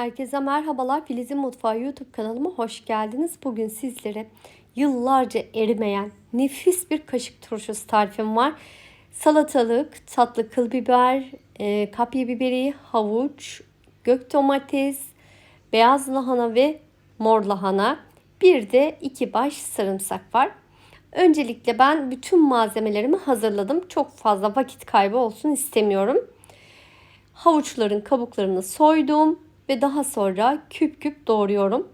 Herkese merhabalar. Filiz'in Mutfağı YouTube kanalıma hoş geldiniz. Bugün sizlere yıllarca erimeyen nefis bir kaşık turşusu tarifim var. Salatalık, tatlı kıl biber, e, kapya biberi, havuç, gök domates, beyaz lahana ve mor lahana. Bir de iki baş sarımsak var. Öncelikle ben bütün malzemelerimi hazırladım. Çok fazla vakit kaybı olsun istemiyorum. Havuçların kabuklarını soydum ve daha sonra küp küp doğruyorum.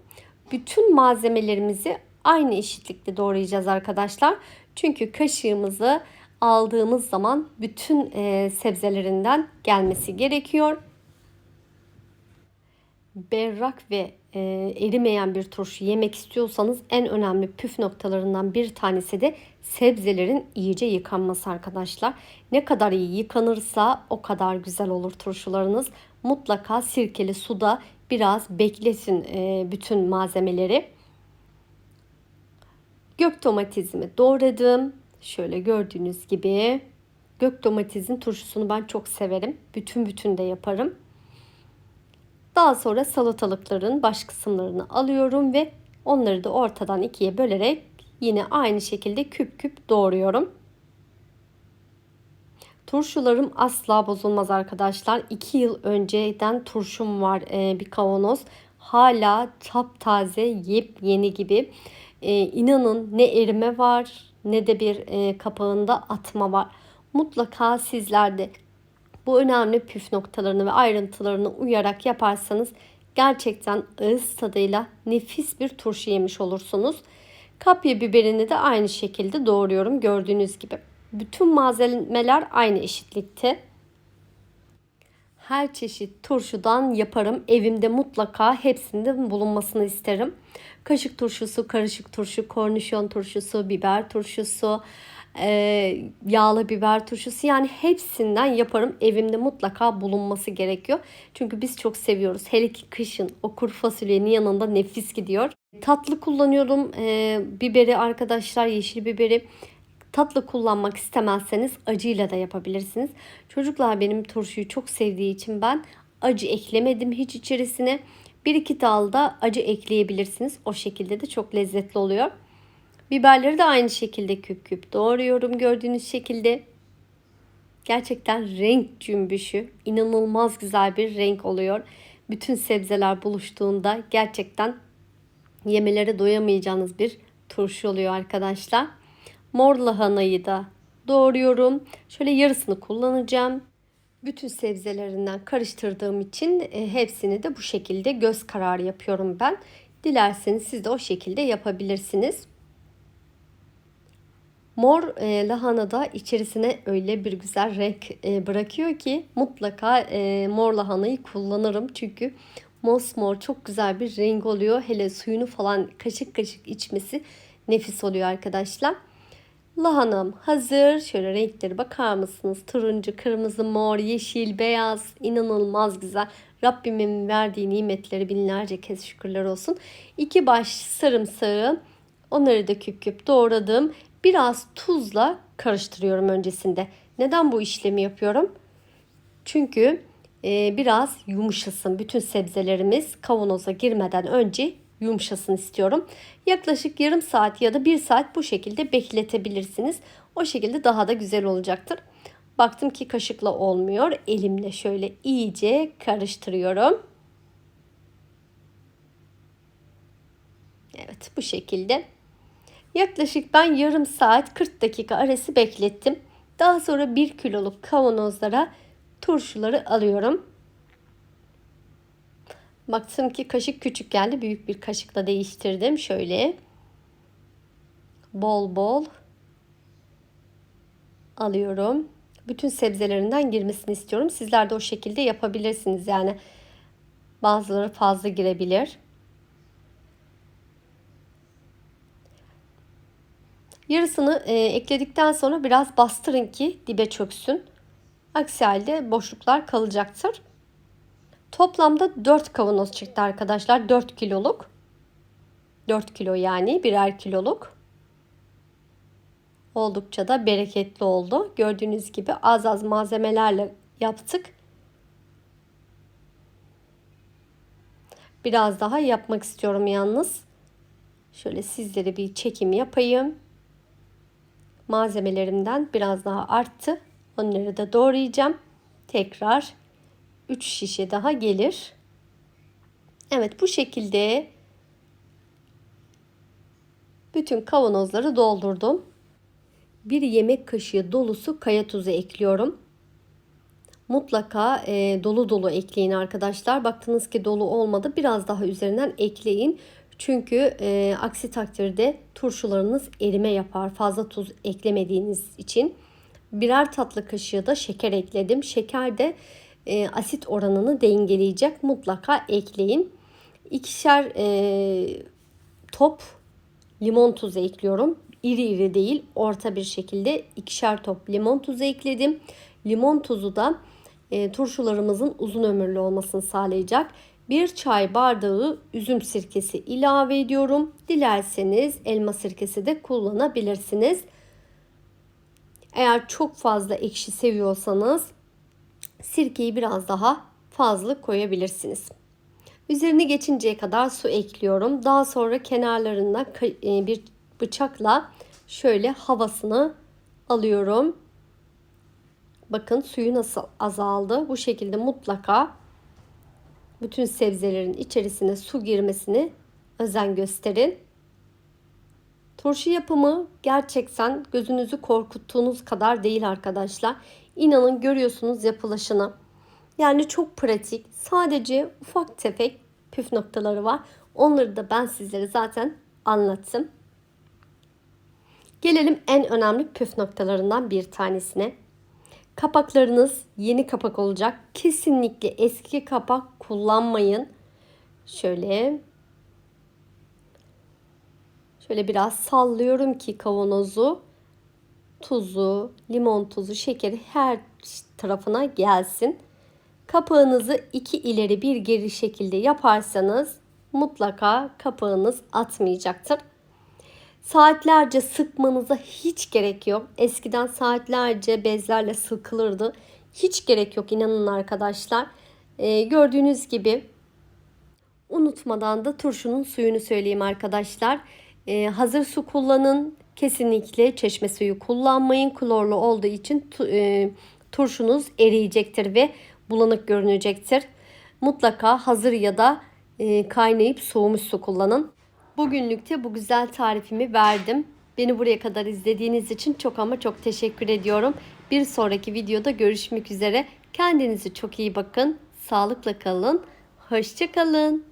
Bütün malzemelerimizi aynı eşitlikte doğrayacağız arkadaşlar. Çünkü kaşığımızı aldığımız zaman bütün e, sebzelerinden gelmesi gerekiyor. Berrak ve e, erimeyen bir turşu yemek istiyorsanız en önemli püf noktalarından bir tanesi de sebzelerin iyice yıkanması arkadaşlar. Ne kadar iyi yıkanırsa o kadar güzel olur turşularınız. Mutlaka sirkeli suda biraz bekletin e, bütün malzemeleri. Gök domatesimi doğradım. Şöyle gördüğünüz gibi gök domatesin turşusunu ben çok severim. Bütün bütün de yaparım. Daha sonra salatalıkların baş kısımlarını alıyorum ve onları da ortadan ikiye bölerek yine aynı şekilde küp küp doğruyorum. Turşularım asla bozulmaz arkadaşlar. 2 yıl önceden turşum var e, bir kavanoz. Hala taptaze yepyeni gibi. E, inanın ne erime var ne de bir e, kapağında atma var. Mutlaka sizlerde bu önemli püf noktalarını ve ayrıntılarını uyarak yaparsanız gerçekten ağız tadıyla nefis bir turşu yemiş olursunuz. Kapya biberini de aynı şekilde doğruyorum gördüğünüz gibi. Bütün malzemeler aynı eşitlikte. Her çeşit turşudan yaparım. Evimde mutlaka hepsinde bulunmasını isterim. Kaşık turşusu, karışık turşu, kornişon turşusu, biber turşusu, e, yağlı biber turşusu yani hepsinden yaparım. Evimde mutlaka bulunması gerekiyor. Çünkü biz çok seviyoruz. Hele ki kışın o kuru fasulyenin yanında nefis gidiyor. Tatlı kullanıyorum. E, biberi arkadaşlar yeşil biberi. Tatlı kullanmak istemezseniz acıyla da yapabilirsiniz. Çocuklar benim turşuyu çok sevdiği için ben acı eklemedim hiç içerisine. Bir iki dal da acı ekleyebilirsiniz. O şekilde de çok lezzetli oluyor. Biberleri de aynı şekilde küp küp doğruyorum gördüğünüz şekilde. Gerçekten renk cümbüşü inanılmaz güzel bir renk oluyor. Bütün sebzeler buluştuğunda gerçekten yemelere doyamayacağınız bir turşu oluyor arkadaşlar. Mor lahanayı da doğruyorum. Şöyle yarısını kullanacağım. Bütün sebzelerinden karıştırdığım için e, hepsini de bu şekilde göz kararı yapıyorum ben. Dilerseniz siz de o şekilde yapabilirsiniz. Mor e, lahana da içerisine öyle bir güzel renk e, bırakıyor ki mutlaka e, mor lahanayı kullanırım. Çünkü mosmor çok güzel bir renk oluyor. Hele suyunu falan kaşık kaşık içmesi nefis oluyor arkadaşlar. Lahanam hazır. Şöyle renkleri bakar mısınız? Turuncu, kırmızı, mor, yeşil, beyaz. inanılmaz güzel. Rabbimin verdiği nimetleri binlerce kez şükürler olsun. İki baş sarımsağı. Onları da küp küp doğradım. Biraz tuzla karıştırıyorum öncesinde. Neden bu işlemi yapıyorum? Çünkü e, biraz yumuşasın. Bütün sebzelerimiz kavanoza girmeden önce yumuşasın istiyorum. Yaklaşık yarım saat ya da bir saat bu şekilde bekletebilirsiniz. O şekilde daha da güzel olacaktır. Baktım ki kaşıkla olmuyor. Elimle şöyle iyice karıştırıyorum. Evet bu şekilde. Yaklaşık ben yarım saat 40 dakika arası beklettim. Daha sonra 1 kiloluk kavanozlara turşuları alıyorum. Baktım ki kaşık küçük geldi. Büyük bir kaşıkla değiştirdim. Şöyle bol bol alıyorum. Bütün sebzelerinden girmesini istiyorum. Sizler de o şekilde yapabilirsiniz. Yani bazıları fazla girebilir. Yarısını e, ekledikten sonra biraz bastırın ki dibe çöksün. Aksi halde boşluklar kalacaktır. Toplamda 4 kavanoz çıktı arkadaşlar. 4 kiloluk. 4 kilo yani birer kiloluk. Oldukça da bereketli oldu. Gördüğünüz gibi az az malzemelerle yaptık. Biraz daha yapmak istiyorum yalnız. Şöyle sizlere bir çekim yapayım. Malzemelerimden biraz daha arttı. Onları da doğrayacağım. Tekrar 3 şişe daha gelir. Evet bu şekilde bütün kavanozları doldurdum. Bir yemek kaşığı dolusu kaya tuzu ekliyorum. Mutlaka e, dolu dolu ekleyin arkadaşlar. Baktınız ki dolu olmadı biraz daha üzerinden ekleyin. Çünkü e, aksi takdirde turşularınız erime yapar fazla tuz eklemediğiniz için. Birer tatlı kaşığı da şeker ekledim. Şeker de e, asit oranını dengeleyecek. Mutlaka ekleyin. İkişer e, top limon tuzu ekliyorum. İri iri değil orta bir şekilde ikişer top limon tuzu ekledim. Limon tuzu da e, turşularımızın uzun ömürlü olmasını sağlayacak. Bir çay bardağı üzüm sirkesi ilave ediyorum. Dilerseniz elma sirkesi de kullanabilirsiniz. Eğer çok fazla ekşi seviyorsanız sirkeyi biraz daha fazla koyabilirsiniz. Üzerine geçinceye kadar su ekliyorum. Daha sonra kenarlarına e, bir bıçakla şöyle havasını alıyorum. Bakın suyu nasıl azaldı. Bu şekilde mutlaka bütün sebzelerin içerisine su girmesini özen gösterin. Turşu yapımı gerçekten gözünüzü korkuttuğunuz kadar değil arkadaşlar. İnanın görüyorsunuz yapılışını. Yani çok pratik. Sadece ufak tefek püf noktaları var. Onları da ben sizlere zaten anlattım. Gelelim en önemli püf noktalarından bir tanesine. Kapaklarınız yeni kapak olacak. Kesinlikle eski kapak kullanmayın. Şöyle şöyle biraz sallıyorum ki kavanozu tuzu, limon tuzu, şekeri her tarafına gelsin. Kapağınızı iki ileri bir geri şekilde yaparsanız mutlaka kapağınız atmayacaktır. Saatlerce sıkmanıza hiç gerek yok. Eskiden saatlerce bezlerle sıkılırdı. Hiç gerek yok inanın arkadaşlar. Ee, gördüğünüz gibi unutmadan da turşunun suyunu söyleyeyim arkadaşlar. Ee, hazır su kullanın. Kesinlikle çeşme suyu kullanmayın. Klorlu olduğu için tu, e, turşunuz eriyecektir ve bulanık görünecektir. Mutlaka hazır ya da e, kaynayıp soğumuş su kullanın. Bugünlükte bu güzel tarifimi verdim. Beni buraya kadar izlediğiniz için çok ama çok teşekkür ediyorum. Bir sonraki videoda görüşmek üzere. Kendinize çok iyi bakın. Sağlıkla kalın. Hoşçakalın.